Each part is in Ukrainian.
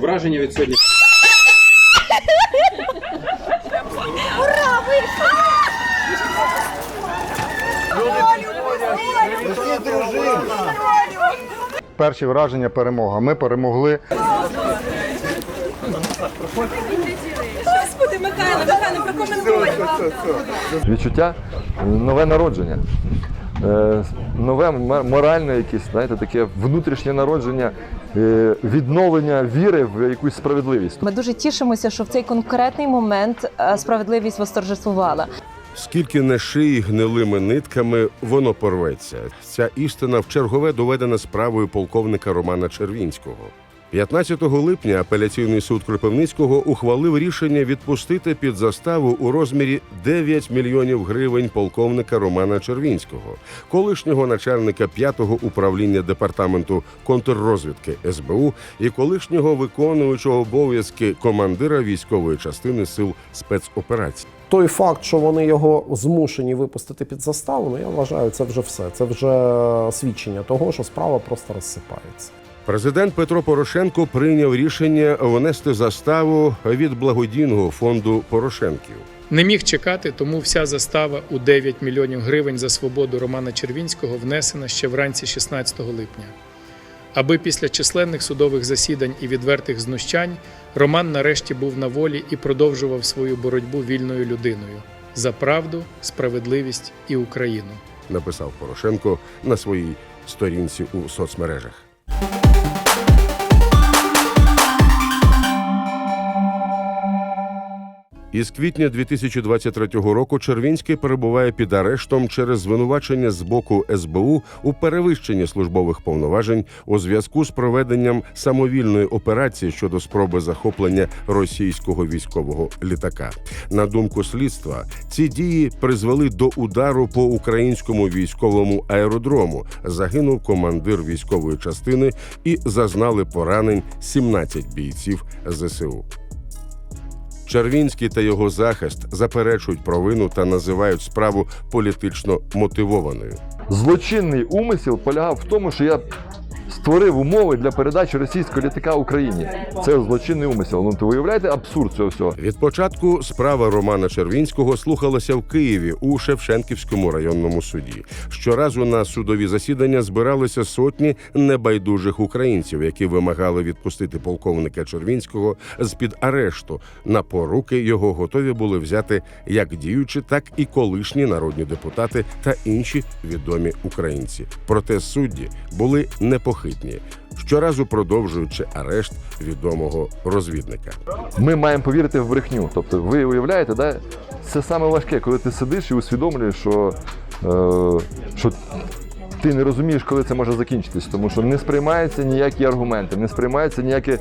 Враження від сьогодні. Ура! Перші враження перемога. Ми перемогли. Господи, Михайло, Михайло, прокоментуй. відчуття е, нове народження. Нове моральне якесь, знаєте, таке внутрішнє народження, е, відновлення віри в якусь справедливість. Ми дуже тішимося, що в цей конкретний момент е, справедливість восторжествувала. Скільки не шиї гнилими нитками, воно порветься. Ця істина в чергове доведена справою полковника Романа Червінського. 15 липня апеляційний суд Кропивницького ухвалив рішення відпустити під заставу у розмірі 9 мільйонів гривень полковника Романа Червінського, колишнього начальника 5-го управління департаменту контррозвідки СБУ і колишнього виконуючого обов'язки командира військової частини сил спецоперацій. Той факт, що вони його змушені випустити під заставу, ну я вважаю, це вже все. Це вже свідчення того, що справа просто розсипається. Президент Петро Порошенко прийняв рішення внести заставу від благодійного фонду Порошенків. Не міг чекати, тому вся застава у 9 мільйонів гривень за свободу Романа Червінського внесена ще вранці 16 липня. Аби після численних судових засідань і відвертих знущань Роман нарешті був на волі і продовжував свою боротьбу вільною людиною за правду, справедливість і Україну. написав Порошенко на своїй сторінці у соцмережах. Із квітня 2023 року Червінський перебуває під арештом через звинувачення з боку СБУ у перевищенні службових повноважень у зв'язку з проведенням самовільної операції щодо спроби захоплення російського військового літака. На думку слідства, ці дії призвели до удару по українському військовому аеродрому. Загинув командир військової частини і зазнали поранень 17 бійців ЗСУ. Червінський та його захист заперечують провину та називають справу політично мотивованою. Злочинний умисел полягав в тому, що я створив умови для передачі російського літака Україні. Це злочинний умисел. Ну, то виявляєте абсурд цього всього. Від початку справа Романа Червінського слухалася в Києві у Шевченківському районному суді. Щоразу на судові засідання збиралися сотні небайдужих українців, які вимагали відпустити полковника Червінського з під арешту. На поруки його готові були взяти як діючі, так і колишні народні депутати та інші відомі українці. Проте судді були непохитні. Щоразу продовжуючи арешт відомого розвідника. Ми маємо повірити в брехню. Тобто, ви уявляєте, да? це саме важке, коли ти сидиш і усвідомлюєш, що, е, що ти не розумієш, коли це може закінчитись, тому що не сприймаються ніякі аргументи, не сприймаються ніякі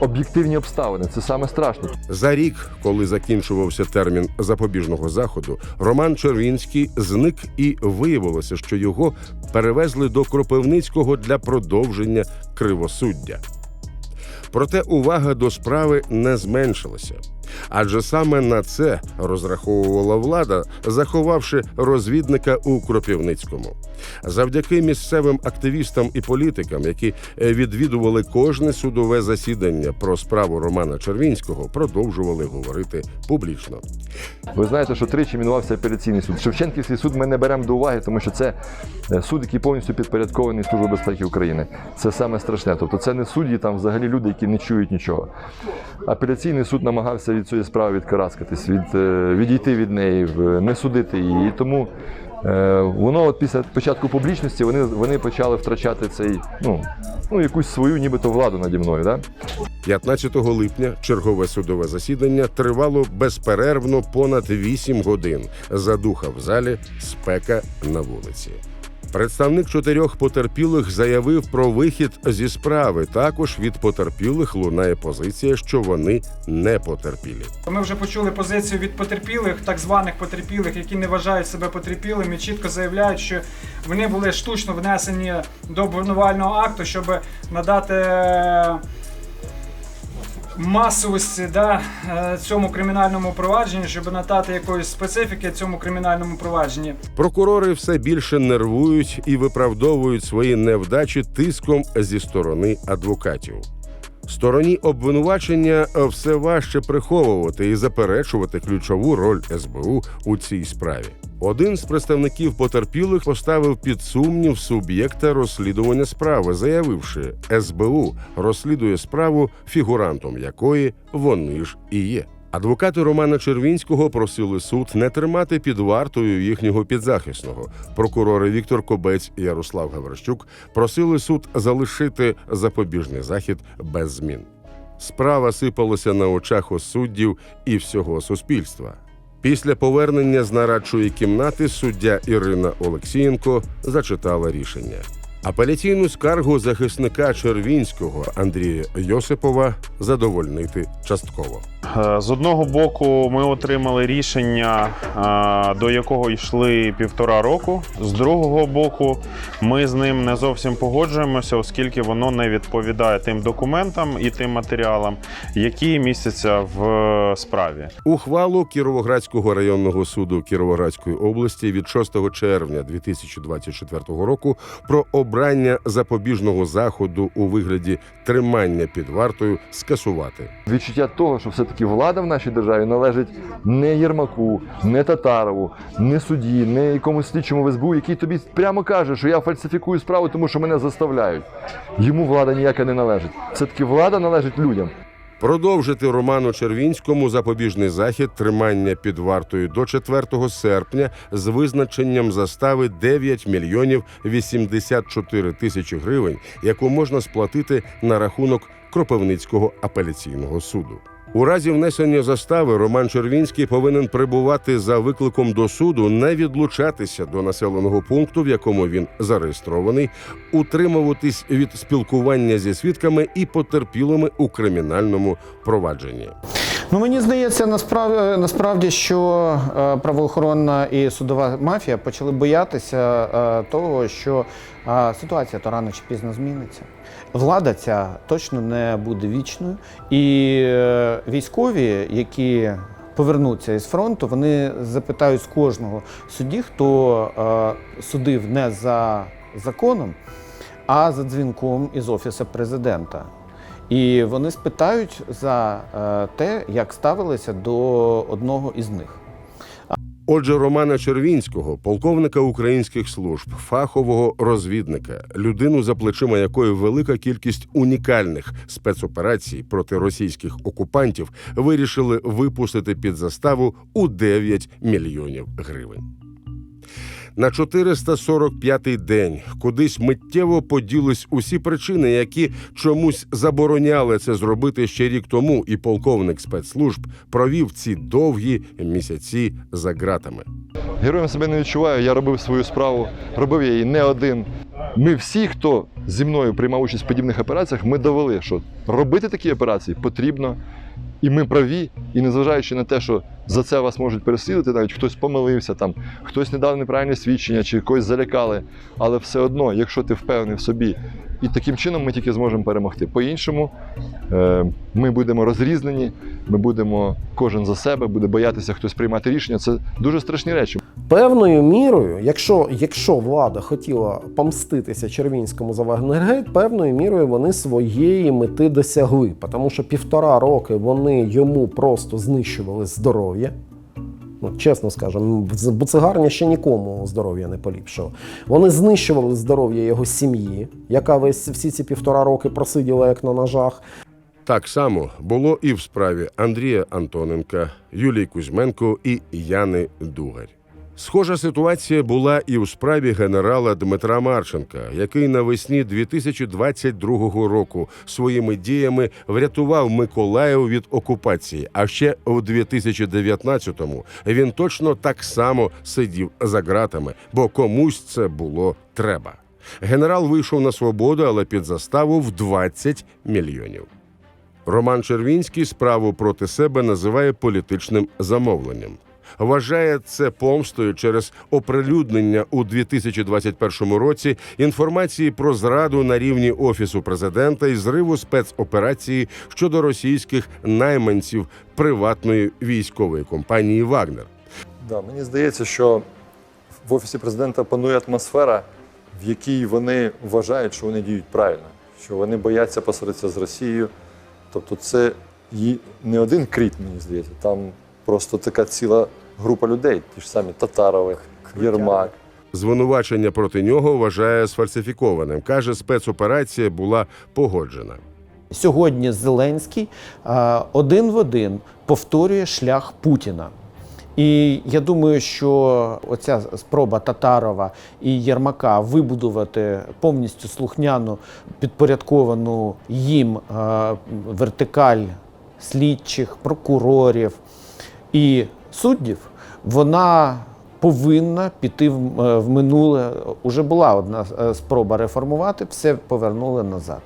об'єктивні обставини. Це саме страшне. За рік, коли закінчувався термін запобіжного заходу, Роман Червінський зник і виявилося, що його перевезли до Кропивницького для продовження кривосуддя. Проте увага до справи не зменшилася. Адже саме на це розраховувала влада, заховавши розвідника у Кропивницькому. Завдяки місцевим активістам і політикам, які е, відвідували кожне судове засідання про справу Романа Червінського, продовжували говорити публічно. Ви знаєте, що тричі мінувався апеляційний суд. Шевченківський суд ми не беремо до уваги, тому що це е, суд, який повністю підпорядкований Службі безпеки України. Це саме страшне. Тобто це не судді, там взагалі люди, які не чують нічого. Апеляційний суд намагався від цієї справи відкараскатись, від, е, відійти від неї, не судити її. І тому е, воно от після початку публічності вони, вони почали втрачати цей, ну, ну, якусь свою нібито владу наді мною. Да? 15 липня чергове судове засідання тривало безперервно понад 8 годин. Задуха в залі, спека на вулиці. Представник чотирьох потерпілих заявив про вихід зі справи. Також від потерпілих лунає позиція, що вони не потерпілі. Ми вже почули позицію від потерпілих, так званих потерпілих, які не вважають себе потерпілими, чітко заявляють, що вони були штучно внесені до обвинувального акту, щоб надати масовості да, е, цьому кримінальному провадженню, щоб надати якоїсь специфіки цьому кримінальному провадженні. Прокурори все більше нервують і виправдовують свої невдачі тиском зі сторони адвокатів. Стороні обвинувачення все важче приховувати і заперечувати ключову роль СБУ у цій справі. Один з представників потерпілих поставив під сумнів суб'єкта розслідування справи, заявивши, СБУ розслідує справу, фігурантом якої вони ж і є. Адвокати Романа Червінського просили суд не тримати під вартою їхнього підзахисного. Прокурори Віктор Кобець і Ярослав Гаврищук просили суд залишити запобіжний захід без змін. Справа сипалася на очах у суддів і всього суспільства. Після повернення з нарадчої кімнати суддя Ірина Олексієнко зачитала рішення. Апеляційну скаргу захисника Червінського Андрія Йосипова задовольнити частково. Е, З одного боку, ми отримали рішення, е, до якого йшли півтора року. З другого боку, ми з ним не зовсім погоджуємося, оскільки воно не відповідає тим документам і тим матеріалам, які містяться в е, справі. Ухвалу Кіровоградського районного суду Кіровоградської області від 6 червня 2024 року про обрання запобіжного заходу у вигляді тримання під вартою скасувати. Відчуття того, що все-таки влада в нашій державі належить не Єрмаку, не Татарову, не судді, не якомусь слідчому в СБУ, який тобі прямо каже, що я фальсифікую справу, тому що мене заставляють. Йому влада ніяка не належить. Все-таки влада належить людям. Продовжити Роману Червінському запобіжний захід тримання під вартою до 4 серпня з визначенням застави 9 мільйонів 84 тисячі гривень, яку можна сплатити на рахунок Кропивницького апеляційного суду. У разі внесення застави Роман Червінський повинен прибувати за викликом до суду, не відлучатися до населеного пункту, в якому він зареєстрований, утримуватись від спілкування зі свідками і потерпілими у кримінальному провадженні. Ну мені здається, насправді, насправді, що е, правоохоронна і судова мафія почали боятися е, того, що е, ситуація то рано чи пізно зміниться. Влада ця точно не буде вічною, і е, військові, які повернуться із фронту, вони запитають з кожного судді, хто е, судив не за законом, а за дзвінком із офісу президента. І вони спитають за е, те, як ставилися до одного із них. Отже, Романа Червінського, полковника українських служб, фахового розвідника, людину за плечима якої велика кількість унікальних спецоперацій проти російських окупантів вирішили випустити під заставу у 9 мільйонів гривень. На 445-й день кудись миттєво поділись усі причини, які чомусь забороняли це зробити ще рік тому, і полковник спецслужб провів ці довгі місяці за ґратами. Героєм себе не відчуваю. Я робив свою справу, робив я її не один. Ми всі, хто зі мною приймав участь в подібних операціях, ми довели, що робити такі операції потрібно. І ми праві, і незважаючи на те, що за це вас можуть переслідувати, навіть хтось помилився, там, хтось не дав неправильне свідчення чи когось залякали. Але все одно, якщо ти впевнений в собі, і таким чином ми тільки зможемо перемогти. По-іншому е, ми будемо розрізнені, ми будемо кожен за себе, буде боятися хтось приймати рішення. Це дуже страшні речі. Певною мірою, якщо, якщо влада хотіла помститися Червінському за Вагнергейт, певною мірою вони своєї мети досягли, тому що півтора роки вони йому просто знищували здоров'я. Ну, чесно скажемо, буцегарня ще нікому здоров'я не поліпшила. Вони знищували здоров'я його сім'ї, яка весь всі ці півтора роки просиділа як на ножах. Так само було і в справі Андрія Антоненка, Юлії Кузьменко і Яни Дугарь. Схожа ситуація була і у справі генерала Дмитра Марченка, який навесні 2022 року своїми діями врятував Миколаїв від окупації. А ще у 2019-му він точно так само сидів за ґратами, бо комусь це було треба. Генерал вийшов на свободу, але під заставу в 20 мільйонів. Роман Червінський справу проти себе називає політичним замовленням. Вважає це помстою через оприлюднення у 2021 році інформації про зраду на рівні офісу президента і зриву спецоперації щодо російських найманців приватної військової компанії Вагнер. Да, мені здається, що в офісі президента панує атмосфера, в якій вони вважають, що вони діють правильно, що вони бояться посваритися з Росією, Тобто це не один кріт, мені здається, там просто така ціла група людей, ті ж самі Татарови, Єрмак. Звинувачення проти нього вважає сфальсифікованим. каже, спецоперація була погоджена. Сьогодні Зеленський е, один в один повторює шлях Путіна. І я думаю, що оця спроба Татарова і Єрмака вибудувати повністю слухняну, підпорядковану їм е, вертикаль слідчих, прокурорів і суддів, вона повинна піти в, е, минуле. Уже була одна е, спроба реформувати, все повернули назад.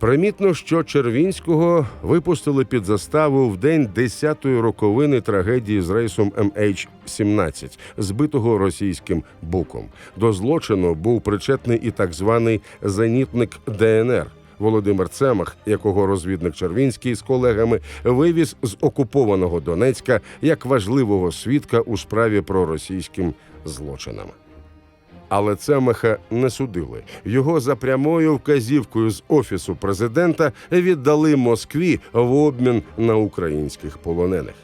Примітно, що Червінського випустили під заставу в день 10-ї роковини трагедії з рейсом MH17, збитого російським буком. До злочину був причетний і так званий зенітник ДНР. Володимир Цемах, якого розвідник Червінський з колегами вивіз з окупованого Донецька як важливого свідка у справі про російським злочинам. Але Цемаха не судили. Його за прямою вказівкою з офісу президента віддали Москві в обмін на українських полонених.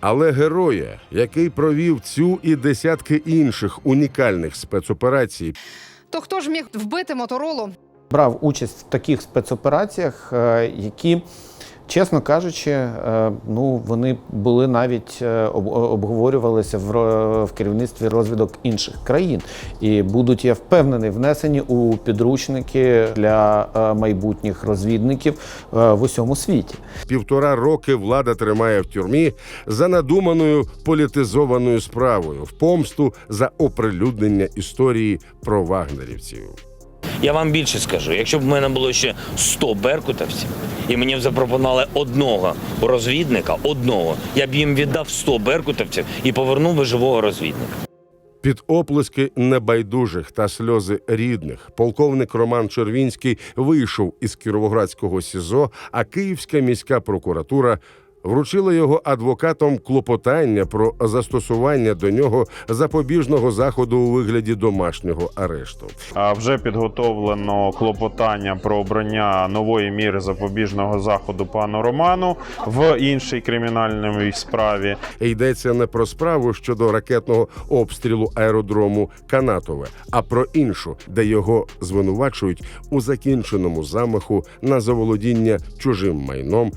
Але героя, який провів цю і десятки інших унікальних спецоперацій, То хто ж міг вбити моторолу? Брав участь в таких спецопераціях, е, які, чесно кажучи, е, ну вони були навіть е, обговорювалися в, керівництві розвідок інших країн і будуть, я впевнений, внесені у підручники для майбутніх розвідників в усьому світі. півтора роки влада тримає в тюрмі за надуманою політизованою справою в помсту за оприлюднення історії про вагнерівців. Я вам більше скажу, якщо б в мене було ще 100 беркутовців, і мені б запропонували одного розвідника, одного, я б їм віддав 100 беркутовців і повернув би живого розвідника. Під оплески небайдужих та сльози рідних полковник Роман Червінський вийшов із Кіровоградського СІЗО, а Київська міська прокуратура вручила його адвокатам клопотання про застосування до нього запобіжного заходу у вигляді домашнього арешту. А вже підготовлено клопотання про обрання нової міри запобіжного заходу пану Роману в іншій кримінальній справі. Йдеться не про справу щодо ракетного обстрілу аеродрому Канатове, а про іншу, де його звинувачують у закінченому замаху на заволодіння чужим майном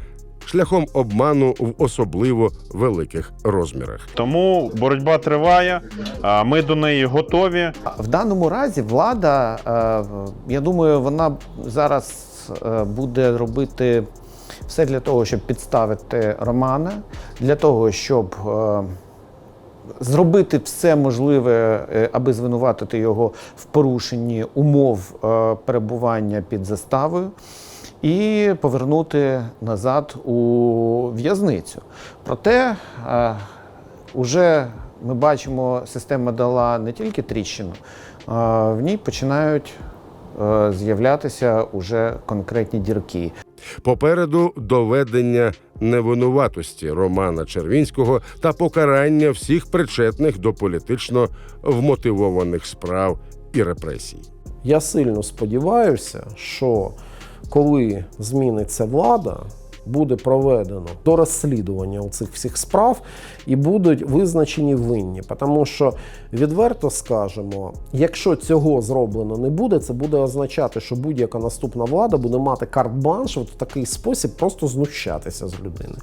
шляхом обману в особливо великих розмірах. Тому боротьба триває. а Ми до неї готові. В даному разі влада, е, я думаю, вона зараз е, буде робити все для того, щоб підставити Романа, для того, щоб е, зробити все можливе, аби звинуватити його в порушенні умов перебування під заставою. І повернути назад у в'язницю. Проте е, Уже ми бачимо, система дала не тільки тріщину, а в ній починають е, з'являтися уже конкретні дірки. Попереду доведення невинуватості Романа Червінського та покарання всіх причетних до політично вмотивованих справ і репресій. Я сильно сподіваюся, що коли зміниться влада, буде проведено до розслідування цих всіх справ і будуть визначені винні. Тому що відверто скажемо, якщо цього зроблено не буде, це буде означати, що будь-яка наступна влада буде мати карт-бланш от в такий спосіб просто знущатися з людини.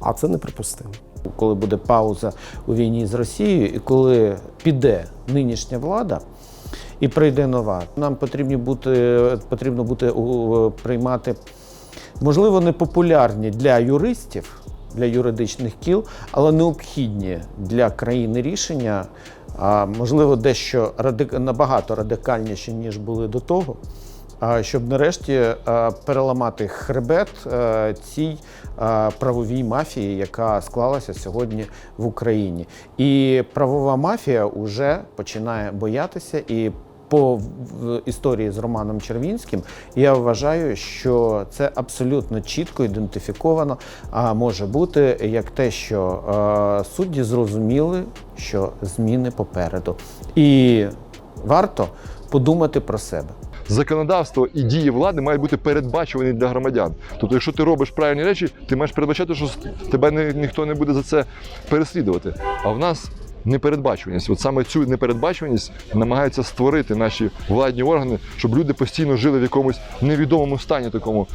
А це неприпустимо. Коли буде пауза у війні з Росією, і коли піде нинішня влада. І прийде нова. Нам потрібні бути, потрібно бути приймати, можливо, непопулярні для юристів, для юридичних кіл, але необхідні для країни рішення, можливо, дещо радик... набагато радикальніші, ніж були до того. Щоб нарешті е, переламати хребет е, цій е, правовій мафії, яка склалася сьогодні в Україні. І правова мафія вже починає боятися і по історії з Романом Червінським, я вважаю, що це абсолютно чітко ідентифіковано а може бути як те, що е, судді зрозуміли, що зміни попереду. І варто подумати про себе. Законодавство і дії влади мають бути передбачувані для громадян. Тобто, якщо ти робиш правильні речі, ти маєш передбачати, що тебе не, ніхто не буде за це переслідувати. А в нас непередбачуваність. От саме цю непередбачуваність намагаються створити наші владні органи, щоб люди постійно жили в якомусь невідомому стані, такому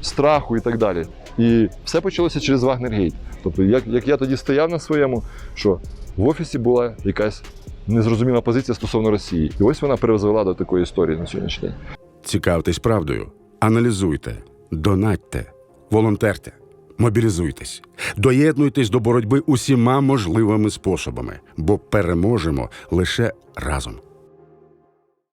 страху і так далі. І все почалося через Вагнергейт. Тобто, як, як я тоді стояв на своєму, що в офісі була якась незрозуміла позиція стосовно Росії. І ось вона призвела до такої історії на сьогоднішній день. Цікавтесь правдою, аналізуйте, донатьте, волонтерте, мобілізуйтесь, доєднуйтесь до боротьби усіма можливими способами, бо переможемо лише разом.